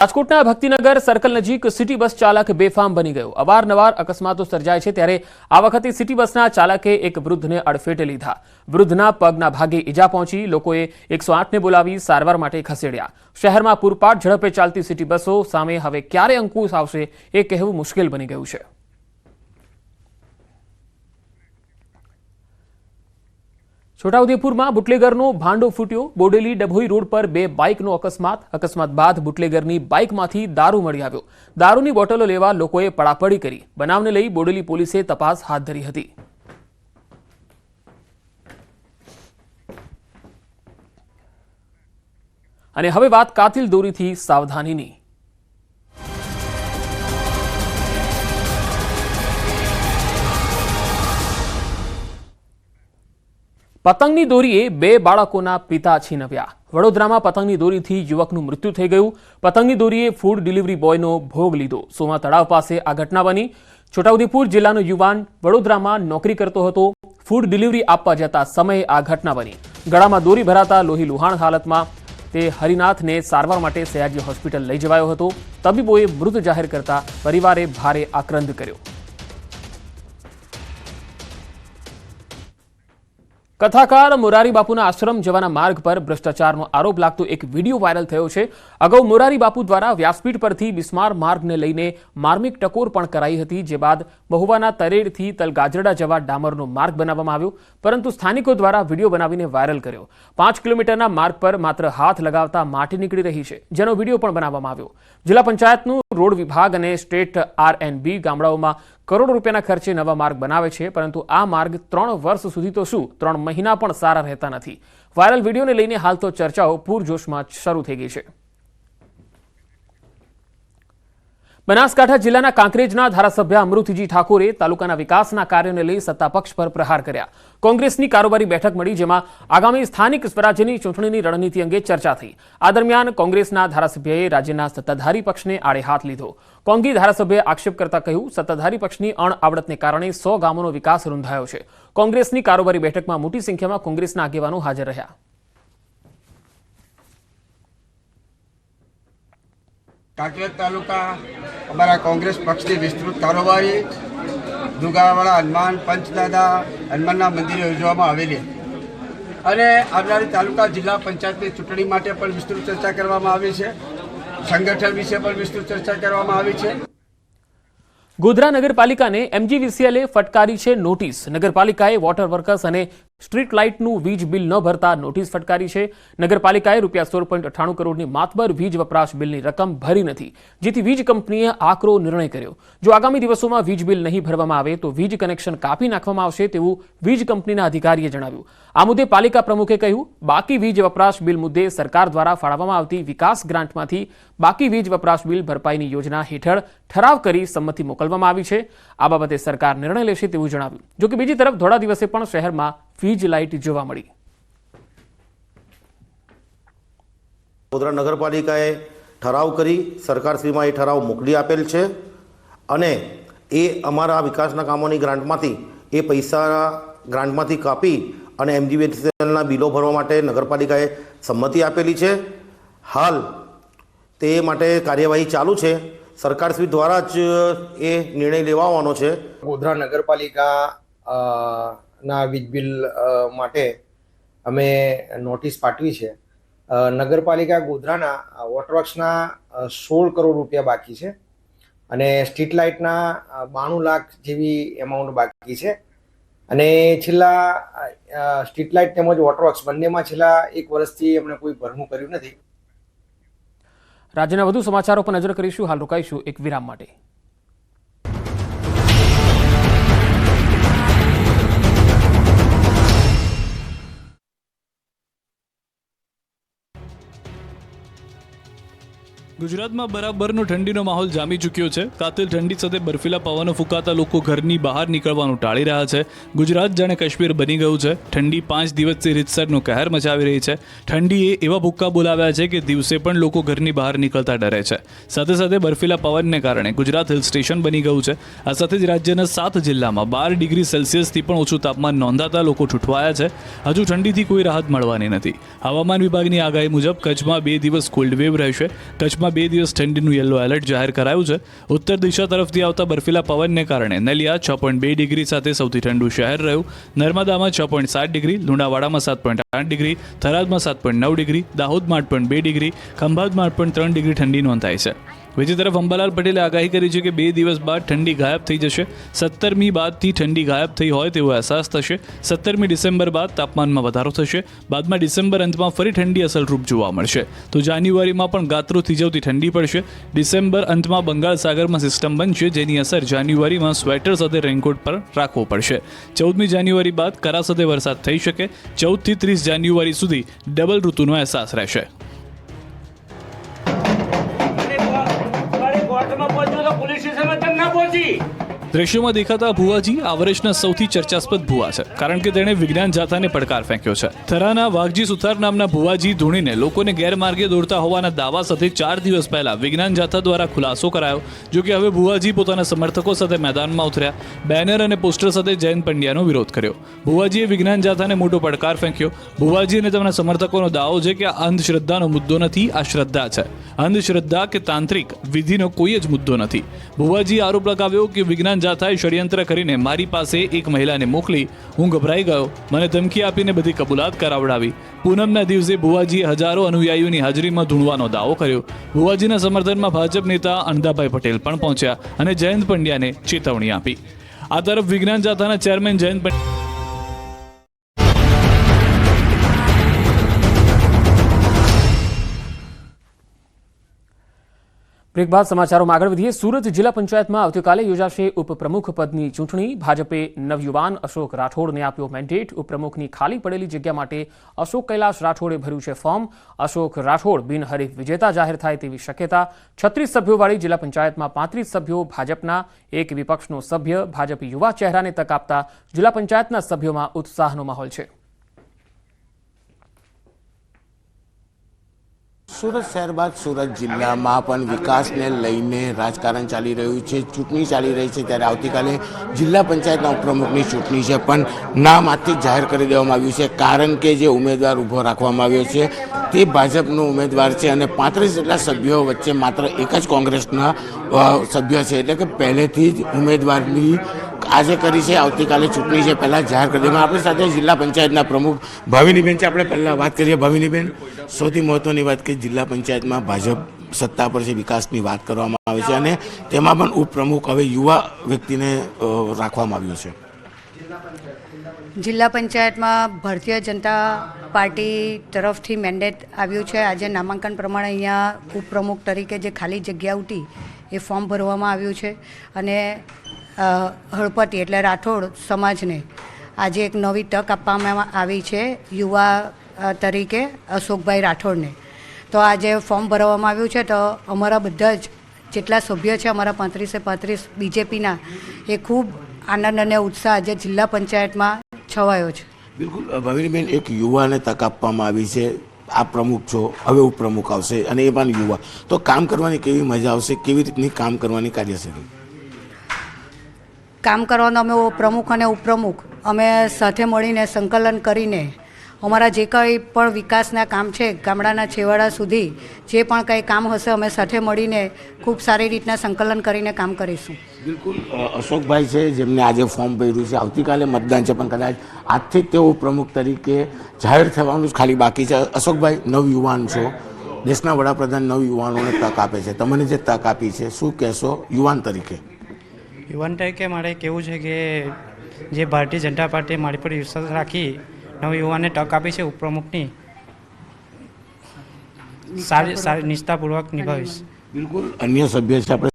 રાજકોટના ભક્તિનગર સર્કલ નજીક city bus ચાલક બેફામ બની ગયો. અવારનવાર અકસ્માતો સર્જાય છે ત્યારે આ વખતે સિટી બસના ચાલકે એક વૃદ્ધને અડફેટે લીધા. વૃદ્ધના પગના ભાગે ઈજા પહોંચી લોકોએ એકસો આઠને બોલાવી સારવાર માટે ખસેડ્યા. શહેરમાં પૂરપાટ ઝડપે ચાલતી સિટી બસો સામે હવે ક્યારે અંકુશ આવશે એ કહેવું મુશ્કેલ બની ગયું છે. છોટાઉદેપુરમાં બુટલેગરનું ભાંડો ફૂટ્યો. બોડેલી ડભોઈ રોડ પર બે બાઇકનો અકસ્માત. અકસ્માત બાદ બુટલેગરની બાઇકમાંથી દારૂ મળી આવ્યો. દારૂની બોટલો લેવા લોકોએ પડાપડી કરી. બનાવને લઈ બોડેલી પોલીસે તપાસ હાથ ધરી હતી. અને હવે વાત કાતિલ દોરીથી સાવધાનીની. પતંગની દોરીએ બે બાળકોના પિતા છીનવ્યા. વડોદરામાં પતંગની દોરીથી યુવકનું મૃત્યુ થઈ ગયું. પતંગની દોરીએ ફૂડ ડિલિવરી બોયનો ભોગ લીધો. સોમા તળાવ પાસે આ ઘટના બની. છોટાઉદેપુર જિલ્લાનો યુવાન વડોદરામાં નોકરી કરતો હતો. ફૂડ ડિલિવરી આપવા જતા સમયે આ ઘટના બની. ગળામાં દોરી ભરાતા લોહી લુહાણ હાલતમાં તે હરિનાથને સારવાર માટે સયાજી હોસ્પિટલ લઈ જવાયો હતો. તબીબોએ મૃત જાહેર કરતા પરિવારે ભારે આક્રંદ કર્યો. કથાકાર મોરારી બાપુના આશ્રમ જવાના માર્ગ પર ભ્રષ્ટાચારનો આરોપ લાગતો એક વીડિયો વાયરલ થયો છે. અગાઉ મોરારી બાપુ દ્વારા વ્યાસપીઠ પરથી બિસ્માર માર્ગને લઈને માર્મિક ટકોર પણ કરાઈ હતી, જે બાદ મહુવાના તરેડથી તલગાજરડા જવા ડામરનો માર્ગ બનાવવામાં આવ્યો, પરંતુ સ્થાનિકો દ્વારા વીડિયો બનાવીને વાયરલ કર્યો. પાંચ કિલોમીટરના માર્ગ પર માત્ર હાથ લગાવતા માટી નીકળી રહી છે, જેનો વીડિયો પણ બનાવવામાં આવ્યો. જિલ્લા પંચાયતનું રોડ વિભાગ અને સ્ટેટ આર એન બી ગામડાઓમાં કરોડો રૂપિયાના ખર્ચે નવા માર્ગ બનાવે છે, પરંતુ આ માર્ગ ત્રણ વર્ષ સુધી તો શું? ત્રણ મહિના પણ સારા રહેતા નથી. વાયરલ વિડીયોને લઈને હાલ તો ચર્ચાઓ પૂરજોશમાં શરૂ થઈ ગઈ છે. બનાસકાંઠા જિલ્લાના કાંકરેજના ધારાસભ્ય અમૃતજી ઠાકોરે તાલુકાના વિકાસના કાર્યોને લઈ સત્તાપક્ષ પર પ્રહાર કર્યા. કોંગ્રેસની કારોબારી બેઠક મળી જેમાં આગામી સ્થાનિક સ્વરાજ્યની ચૂંટણીની રણનીતિ અંગે ચર્ચા થઈ. આ દરમિયાન કોંગ્રેસના ધારાસભ્યએ રાજ્યના સત્તાધારી પક્ષને આડે હાથ લીધો. કોંગી ધારાસભ્યએ આક્ષેપ કરતા કહ્યું, સત્તાધારી પક્ષની અણઆવડતને કારણે સો ગામોનો વિકાસ રૂંધાયો છે. કોંગ્રેસની કારોબારી બેઠકમાં મોટી સંખ્યામાં કોંગ્રેસના આગેવાનો હાજર રહ્યા. કાંકરેજ તાલુકા અમારા કોંગ્રેસ પક્ષની વિસ્તૃત કારોબારી દુગાવાળા હનુમાન, પંચદાદા, હનુમાનના મંદિરે યોજવામાં આવેલી. અને આવનારી તાલુકા જિલ્લા પંચાયતની ચૂંટણી માટે પણ વિસ્તૃત ચર્ચા કરવામાં આવી છે. સંગઠન વિશે પણ વિસ્તૃત ચર્ચા કરવામાં આવી છે. ગોધરા નગરપાલિકાને એમજીવીસીએલે ફટકારી છે નોટિસ. નગરપાલિકાએ વોટર વર્કર્સ અને સ્ટ્રીટ લાઇટનું વીજ બિલ ન ભરતા નોટિસ ફટકારી છે. નગરપાલિકાએ રૂપિયા સોળ પોઈન્ટ અઠ્ઠાણું કરોડની માતબર વીજ વપરાશ બિલની રકમ ભરી નથી, જેથી વીજ કંપનીએ આકરો નિર્ણય કર્યો. જો આગામી દિવસોમાં વીજ બિલ નહીં ભરવામાં આવે તો વીજ કનેક્શન કાપી નાખવામાં આવશે તેવું વીજ કંપનીના અધિકારીએ જણાવ્યું. આ મુદ્દે પાલિકા પ્રમુખે કહ્યું, બાકી વીજ વપરાશ બિલ મુદ્દે સરકાર દ્વારા ફાળવવામાં આવતી વિકાસ ગ્રાન્ટમાંથી બાકી વીજ વપરાશ બિલ ભરપાઈની યોજના હેઠળ ઠરાવ કરી સંમતિ મોકલવામાં આવી છે. આ બાબતે સરકાર નિર્ણય લેશે તેવું જણાવ્યું. જોકે બીજી તરફ થોડા દિવસે પણ શહેરમાં વીજ લાઇટ જોવા મળી. ગોધરા નગરપાલિકાએ ઠરાવ કરી સરકારશ્રીમાં એ ઠરાવ મોકલી આપેલ છે અને એ અમારા વિકાસના કામોની ગ્રાન્ટમાંથી એ પૈસા ગ્રાન્ટમાંથી કાપી અને એમજીવીએલના બિલો ભરવા માટે નગરપાલિકાએ સંમતિ આપેલી છે. હાલ તે માટે કાર્યવાહી ચાલુ છે. સરકારશ્રી દ્વારા જ એ નિર્ણય લેવાવાનો છે. ગોધરા નગરપાલિકા ના વીજ બિલ માટે અમે નોટિસ પાઠવી છે. નગરપાલિકા ગોધરાના વોટરવર્ક્સના સોળ કરોડ રૂપિયા બાકી છે અને સ્ટ્રીટ લાઇટના બાણું લાખ જેવી એમાઉન્ટ બાકી છે. અને છેલ્લા સ્ટ્રીટ લાઇટ તેમજ વોટરવર્ક્સ બંનેમાં છેલ્લા એક વર્ષથી એમણે કોઈ ભરમું કર્યું નથી. રાજ્યના વધુ સમાચારો પર નજર કરીશું. હાલ રોકાઈશું એક વિરામ માટે. ગુજરાતમાં બરાબરનો ઠંડીનો માહોલ જામી ચૂક્યો છે. કાતિલ ઠંડી સાથે બર્ફીલા પવનો ફૂંકાતા લોકો ઘરની બહાર નીકળવાનું ટાળી રહ્યા છે. ગુજરાત જાણે કાશ્મીર બની ગયું છે. ઠંડી પાંચ દિવસથી રીતસરનો કહેર મચાવી રહી છે. ઠંડીએ એવા ભૂક્કા બોલાવ્યા છે કે દિવસે પણ લોકો ઘરની બહાર નીકળતા ડરે છે. સાથે સાથે બર્ફીલા પવનને કારણે ગુજરાત હિલ સ્ટેશન બની ગયું છે. આ સાથે જ રાજ્યના સાત જિલ્લામાં બાર ડિગ્રી સેલ્સિયસથી પણ ઓછું તાપમાન નોંધાતા લોકો ઠૂઠવાયા છે. હજુ ઠંડીથી કોઈ રાહત મળવાની નથી. હવામાન વિભાગની આગાહી મુજબ કચ્છમાં બે દિવસ કોલ્ડ વેવ રહેશે. કચ્છમાં જિલ્લામાં બે દિવસ ઠંડીનું યલો એલર્ટ જાહેર કરાયું છે. ઉત્તર દિશા તરફથી આવતા બર્ફીલા પવનને કારણે નલિયા છ પોઈન્ટ બે ડિગ્રી સાથે સૌથી ઠંડુ શહેર રહ્યું. નર્મદામાં છ પોઈન્ટ સાત ડિગ્રી, લુણાવાડામાં સાત પોઈન્ટ આઠ ડિગ્રી, થરાદમાં સાત પોઈન્ટ નવ ડિગ્રી, દાહોદમાં આઠ પોઈન્ટ બે ડિગ્રી, ખંભાતમાં આઠ પોઈન્ટ ત્રણ ડિગ્રી ઠંડી નોંધાઈ છે. બીજી તરફ અંબાલાલ પટેલે આગાહી કરી છે કે બે દિવસ બાદ ઠંડી ગાયબ થઈ જશે. સત્તરમી બાદથી ઠંડી ગાયબ થઈ હોય તેવો અહેસાસ થશે. સત્તરમી ડિસેમ્બર બાદ તાપમાનમાં વધારો થશે. બાદમાં ડિસેમ્બર અંતમાં ફરી ઠંડી અસલરૂપ જોવા મળશે. તો જાન્યુઆરીમાં પણ ગાત્રો થીજવતી ઠંડી પડશે. ડિસેમ્બર અંતમાં બંગાળ સાગરમાં સિસ્ટમ બનશે, જેની અસર જાન્યુઆરીમાં સ્વેટર સાથે રેનકોટ પર રાખવો પડશે. ચૌદમી જાન્યુઆરી બાદ કરા સાથે વરસાદ થઈ શકે. ચૌદથી ત્રીસ જાન્યુઆરી સુધી ડબલ ઋતુનો અહેસાસ રહેશે. ના દ્રશ્યોમાં દેખાતા ભુવાજી આ વર્ષના સૌથી ચર્ચાસ્પદ ભુવા છે, કારણ કે તેણે વિજ્ઞાન જાથાને પડકાર ફેંક્યો છે. થરાના વાઘજી સુથાર નામના ભુવાજી ધૂણીને લોકોને ગેરમાર્ગે દોડતા હોવાના દાવા સાથે ચાર દિવસ પહેલા વિજ્ઞાન જાથા દ્વારા ખુલાસો કરાયો, જો કે હવે ભુવાજી પોતાના સમર્થકો સાથે મેદાનમાં ઉતર્યા. બેનર અને પોસ્ટર સાથે જયંત પંડ્યાનો વિરોધ કર્યો. ભુવાજીએ વિજ્ઞાન જાથાને મોટો પડકાર ફેંક્યો. ભુવાજી અને તેમના સમર્થકોનો દાવો છે કે આ અંધશ્રદ્ધાનો મુદ્દો નથી, આ શ્રદ્ધા છે. અંધશ્રદ્ધા કે તાંત્રિક વિધિનો કોઈ જ મુદ્દો નથી. ભુવાજીએ આરોપ લગાવ્યો કે વિજ્ઞાન જાથાએ ષડયંત્ર કરીને મારી પાસે એક મહિલાને મોકલી. હું ગભરાઈ ગયો. મને ધમકી આપીને બધી કબૂલાત કરાવડાવી. પૂનમના દિવસે ભુવાજીએ હજારો અનુયાયીઓની હાજરીમાં ધૂણવાનો દાવો કર્યો. ભુવાજીના સમર્થનમાં ભાજપ નેતા અણદાભાઈ પટેલ પણ પહોંચ્યા અને જયંત પંડ્યાને ચેતવણી આપી. આ તરફ વિજ્ઞાન જાથાના ચેરમેન જયંત પંડ્યા બ્રેક બાદ સમાચારોમાં આગળ વધીએ. સુરત જિલ્લા પંચાયતમાં આવતીકાલે યોજાશે ઉપપ્રમુખ પદની ચૂંટણી. ભાજપે નવયુવાન અશોક રાઠોડને આપ્યો મેન્ડેટ ઉપપ્રમુખની ખાલી પડેલી જગ્યા માટે અશોક કૈલાશ રાઠોડે ભર્યું છે ફોર્મ અશોક રાઠોડ બિનહરીફ વિજેતા જાહેર થાય તેવી શક્યતા. છત્રીસ સભ્યોવાળી જિલ્લા પંચાયતમાં પાંત્રીસ સભ્યો ભાજપના, એક વિપક્ષનો સભ્ય. ભાજપ યુવા ચહેરાને તક આપતા જિલ્લા પંચાયતના સભ્યોમાં ઉત્સાહનો માહોલ છે. સુરત શહેર બાદ સુરત જિલ્લામાં પણ વિકાસને લઈને રાજકારણ ચાલી રહ્યું છે, ચૂંટણી ચાલી રહી છે ત્યારે આવતીકાલે જિલ્લા પંચાયતના ઉપપ્રમુખની ચૂંટણી છે, પણ નામ આજથી જાહેર કરી દેવામાં આવ્યું છે, કારણ કે જે ઉમેદવાર ઊભો રાખવામાં આવ્યો છે, તે ભાજપનો ઉમેદવાર છે અને પાંત્રીસ જેટલા સભ્યો વચ્ચે માત્ર એક જ કોંગ્રેસના સભ્ય છે, એટલે કે પહેલેથી જ ઉમેદવારની આજે કરી છે, આવતીકાલે ચૂંટણી છે, પહેલાં જાહેર કરી દેવામાં આપણી સાથે જિલ્લા પંચાયતના પ્રમુખ ભાવિનીબેન છે. આપણે પહેલાં વાત કરીએ ભાવિનીબેન. સૌથી મહત્ત્વની વાત કે જિલ્લા પંચાયતમાં ભાજપ સત્તા પર છે, વિકાસની વાત કરવામાં આવે છે અને તેમાં પણ ઉપપ્રમુખ હવે યુવા વ્યક્તિને રાખવામાં આવ્યો છે. જિલ્લા પંચાયતમાં ભારતીય જનતા પાર્ટી તરફથી મેન્ડેટ આવ્યું છે. આજે નામાંકન પ્રમાણે અહીંયા ઉપપ્રમુખ તરીકે જે ખાલી જગ્યા ઉઠી એ ફોર્મ ભરવામાં આવ્યું છે. અને હળપતિ એટલે રાઠોડ સમાજને. આજે એક નવી તક આપવામાં આવી છે યુવા તરીકે અશોકભાઈ રાઠોડને. તો આજે ફોર્મ ભરવામાં આવ્યું છે તો અમારા બધા જ જેટલા સભ્ય છે અમારા પાંત્રીસે પાંત્રીસ બીજેપીના એ ખૂબ આનંદ અને ઉત્સાહ આજે જિલ્લા પંચાયતમાં છવાયો છે. બિલકુલ ભાવિનીબેન, એક યુવાને તક આપવામાં આવી છે. આ પ્રમુખ છો, હવે ઉપપ્રમુખ આવશે અને એ પણ યુવા. તો કામ કરવાની કેવી મજા આવશે? કેવી રીતની કામ કરવાની કાર્યશૈલી? કામ કરવાનો અમે પ્રમુખ અને ઉપપ્રમુખ. અમે સાથે મળીને સંકલન કરીને અમારા જે કંઈ પણ વિકાસના કામ છે ગામડાના છેવાડા સુધી જે પણ કંઈ કામ હશે અમે સાથે મળીને ખૂબ સારી રીતના સંકલન કરીને કામ કરીશું. બિલકુલ. અશોકભાઈ છે, જેમને આજે ફોર્મ ભર્યું છે. આવતીકાલે મતદાન છે, પણ કદાચ આજથી તેઓ પ્રમુખ તરીકે જાહેર થવાનું જ ખાલી બાકી છે. અશોકભાઈ નવયુવાન છો. દેશના વડાપ્રધાન નવયુવાનોને તક આપે છે. તમને જે તક આપી છે, શું કહેશો યુવાન તરીકે? યુવાન તરીકે મારે કહેવું છે કે જે ભારતીય જનતા પાર્ટીએ મારી પર વિશ્વાસ રાખી નવયુવાનને તક આપી છે ઉપપ્રમુખની સારી સારી નિષ્ઠાપૂર્વક નિભાવીશ. બિલકુલ અન્ય સભ્ય છે. આપણે